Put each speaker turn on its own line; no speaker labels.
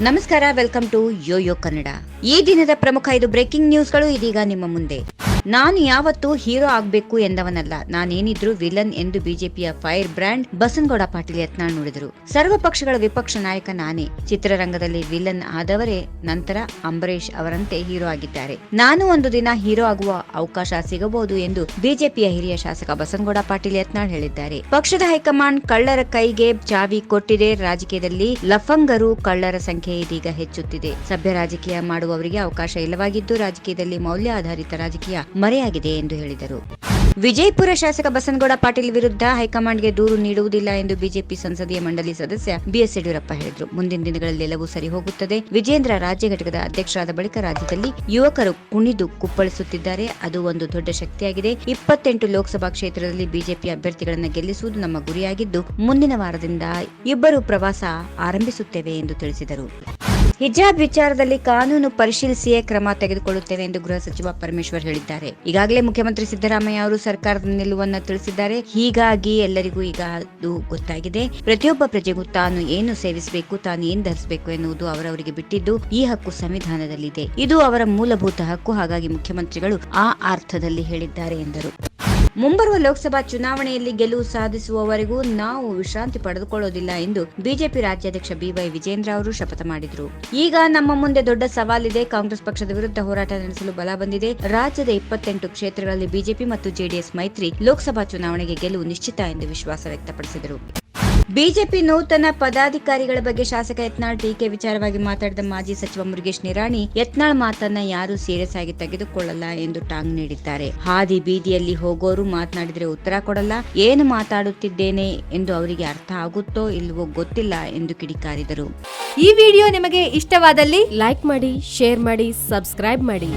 ನಮಸ್ಕಾರ welcome to Yoyo Kannada ಈ ದಿನದ ಪ್ರಮುಖ ಐದು ಬ್ರೇಕಿಂಗ್ ನ್ಯೂಸ್ಗಳು ಇದೀಗ ನಿಮ್ಮ ಮುಂದೆ ನಾನು ಯಾವತ್ತೂ ಹೀರೋ ಆಗ್ಬೇಕು ಎಂದವನಲ್ಲ. ನಾನೇನಿದ್ರು ವಿಲನ್ ಎಂದು ಬಿಜೆಪಿಯ ಫೈರ್ ಬ್ರ್ಯಾಂಡ್ ಬಸನಗೌಡ ಪಾಟೀಲ್ ಯತ್ನಾಳ್ ನುಡಿದರು. ಸರ್ವ ಪಕ್ಷಗಳ ವಿಪಕ್ಷ ನಾಯಕ ನಾನೇ. ಚಿತ್ರರಂಗದಲ್ಲಿ ವಿಲನ್ ಆದವರೇ ನಂತರ ಅಂಬರೀಷ್ ಅವರಂತೆ ಹೀರೋ ಆಗಿದ್ದಾರೆ. ನಾನು ಒಂದು ದಿನ ಹೀರೋ ಆಗುವ ಅವಕಾಶ ಸಿಗಬಹುದು ಎಂದು ಬಿಜೆಪಿಯ ಹಿರಿಯ ಶಾಸಕ ಬಸನಗೌಡ ಪಾಟೀಲ್ ಯತ್ನಾಳ್ ಹೇಳಿದ್ದಾರೆ. ಪಕ್ಷದ ಹೈಕಮಾಂಡ್ ಕಳ್ಳರ ಕೈಗೆ ಚಾವಿ ಕೊಟ್ಟಿದೆ. ರಾಜಕೀಯದಲ್ಲಿ ಲಫಂಗರು ಕಳ್ಳರ ಸಂಖ್ಯೆ ಇದೀಗ ಹೆಚ್ಚುತ್ತಿದೆ. ಸಭ್ಯ ರಾಜಕೀಯ ಮಾಡುವವರಿಗೆ ಅವಕಾಶ ಇಲ್ಲವಾಗಿದ್ದು ರಾಜಕೀಯದಲ್ಲಿ ಮೌಲ್ಯ ಆಧಾರಿತ ರಾಜಕೀಯ ಮರೆಯಾಗಿದೆ ಎಂದು ಹೇಳಿದರು. ವಿಜಯಪುರ ಶಾಸಕ ಬಸನಗೌಡ ಪಾಟೀಲ್ ವಿರುದ್ಧ ಹೈಕಮಾಂಡ್ಗೆ ದೂರು ನೀಡುವುದಿಲ್ಲ ಎಂದು ಬಿಜೆಪಿ ಸಂಸದೀಯ ಮಂಡಳಿ ಸದಸ್ಯ ಬಿಎಸ್ ಯಡಿಯೂರಪ್ಪ ಹೇಳಿದರು. ಮುಂದಿನ ದಿನಗಳಲ್ಲಿ ಎಲ್ಲವೂ ಸರಿ ಹೋಗುತ್ತದೆ. ವಿಜೇಂದ್ರ ರಾಜ್ಯ ಘಟಕದ ಅಧ್ಯಕ್ಷರಾದ ಬಳಿಕ ರಾಜ್ಯದಲ್ಲಿ ಯುವಕರು ಕುಣಿದು ಕುಪ್ಪಳಿಸುತ್ತಿದ್ದಾರೆ. ಅದು ಒಂದು ದೊಡ್ಡ ಶಕ್ತಿಯಾಗಿದೆ. ಇಪ್ಪತ್ತೆಂಟು ಲೋಕಸಭಾ ಕ್ಷೇತ್ರದಲ್ಲಿ ಬಿಜೆಪಿ ಅಭ್ಯರ್ಥಿಗಳನ್ನು ಗೆಲ್ಲಿಸುವುದು ನಮ್ಮ ಗುರಿಯಾಗಿದ್ದು, ಮುಂದಿನ ವಾರದಿಂದ ಇಬ್ಬರು ಪ್ರವಾಸ ಆರಂಭಿಸುತ್ತೇವೆ ಎಂದು ತಿಳಿಸಿದರು. ಹಿಜಾಬ್ ವಿಚಾರದಲ್ಲಿ ಕಾನೂನು ಪರಿಶೀಲಿಸಿಯೇ ಕ್ರಮ ತೆಗೆದುಕೊಳ್ಳುತ್ತೇವೆ ಎಂದು ಗೃಹ ಸಚಿವ ಪರಮೇಶ್ವರ್ ಹೇಳಿದ್ದಾರೆ. ಈಗಾಗಲೇ ಮುಖ್ಯಮಂತ್ರಿ ಸಿದ್ದರಾಮಯ್ಯ ಅವರು ಸರ್ಕಾರದ ನಿಲುವನ್ನು ತಿಳಿಸಿದ್ದಾರೆ. ಹೀಗಾಗಿ ಎಲ್ಲರಿಗೂ ಈಗ ಅದು ಗೊತ್ತಾಗಿದೆ. ಪ್ರತಿಯೊಬ್ಬ ಪ್ರಜೆಗೂ ತಾನು ಏನು ಸೇವಿಸಬೇಕು, ತಾನು ಏನು ಧರಿಸಬೇಕು ಎನ್ನುವುದು ಅವರವರಿಗೆ ಬಿಟ್ಟಿದ್ದು ಈ ಹಕ್ಕು ಸಂವಿಧಾನದಲ್ಲಿದೆ. ಇದು ಅವರ ಮೂಲಭೂತ ಹಕ್ಕು. ಹಾಗಾಗಿ ಮುಖ್ಯಮಂತ್ರಿಗಳು ಆ ಅರ್ಥದಲ್ಲಿ ಹೇಳಿದ್ದಾರೆ ಎಂದರು. ಮುಂಬರುವ ಲೋಕಸಭಾ ಚುನಾವಣೆಯಲ್ಲಿ ಗೆಲುವು ಸಾಧಿಸುವವರೆಗೂ ನಾವು ವಿಶ್ರಾಂತಿ ಪಡೆದುಕೊಳ್ಳೋದಿಲ್ಲ ಎಂದು ಬಿಜೆಪಿ ರಾಜ್ಯಾಧ್ಯಕ್ಷ ಬಿವೈ ವಿಜೇಂದ್ರ ಅವರು ಶಪಥ ಮಾಡಿದರು. ಈಗ ನಮ್ಮ ಮುಂದೆ ದೊಡ್ಡ ಸವಾಲಿದೆ. ಕಾಂಗ್ರೆಸ್ ಪಕ್ಷದ ವಿರುದ್ಧ ಹೋರಾಟ ನಡೆಸಲು ಬಲ ಬಂದಿದೆ. ರಾಜ್ಯದ ಇಪ್ಪತ್ತೆಂಟು ಕ್ಷೇತ್ರಗಳಲ್ಲಿ ಬಿಜೆಪಿ ಮತ್ತು ಜೆಡಿಎಸ್ ಮೈತ್ರಿ ಲೋಕಸಭಾ ಚುನಾವಣೆಗೆ ಗೆಲುವು ನಿಶ್ಚಿತ ಎಂದು ವಿಶ್ವಾಸ ವ್ಯಕ್ತಪಡಿಸಿದರು. ಬಿಜೆಪಿ ನೂತನ ಪದಾಧಿಕಾರಿಗಳ ಬಗ್ಗೆ ಶಾಸಕ ಯತ್ನಾಳ್ ಟೀಕೆ ವಿಚಾರವಾಗಿ ಮಾತಾಡಿದ ಮಾಜಿ ಸಚಿವ ಮುರುಗೇಶ್ ನಿರಾಣಿ, ಯತ್ನಾಳ್ ಮಾತನ್ನ ಯಾರು ಸೀರಿಯಸ್ ಆಗಿ ತೆಗೆದುಕೊಳ್ಳಲ್ಲ ಎಂದು ಟಾಂಗ್ ನೀಡಿದ್ದಾರೆ. ಹಾದಿ ಬೀದಿಯಲ್ಲಿ ಹೋಗೋರು ಮಾತನಾಡಿದ್ರೆ ಉತ್ತರ ಕೊಡಲ್ಲ, ಏನು ಮಾತಾಡುತ್ತಿದ್ದೇನೆ ಎಂದು ಅವರಿಗೆ ಅರ್ಥ ಆಗುತ್ತೋ ಇಲ್ಲವೋ ಗೊತ್ತಿಲ್ಲ ಎಂದು ಕಿಡಿಕಾರಿದರು.
ಈ ವಿಡಿಯೋ ನಿಮಗೆ ಇಷ್ಟವಾದಲ್ಲಿ
ಲೈಕ್ ಮಾಡಿ, ಶೇರ್ ಮಾಡಿ, ಸಬ್ಸ್ಕ್ರೈಬ್ ಮಾಡಿ.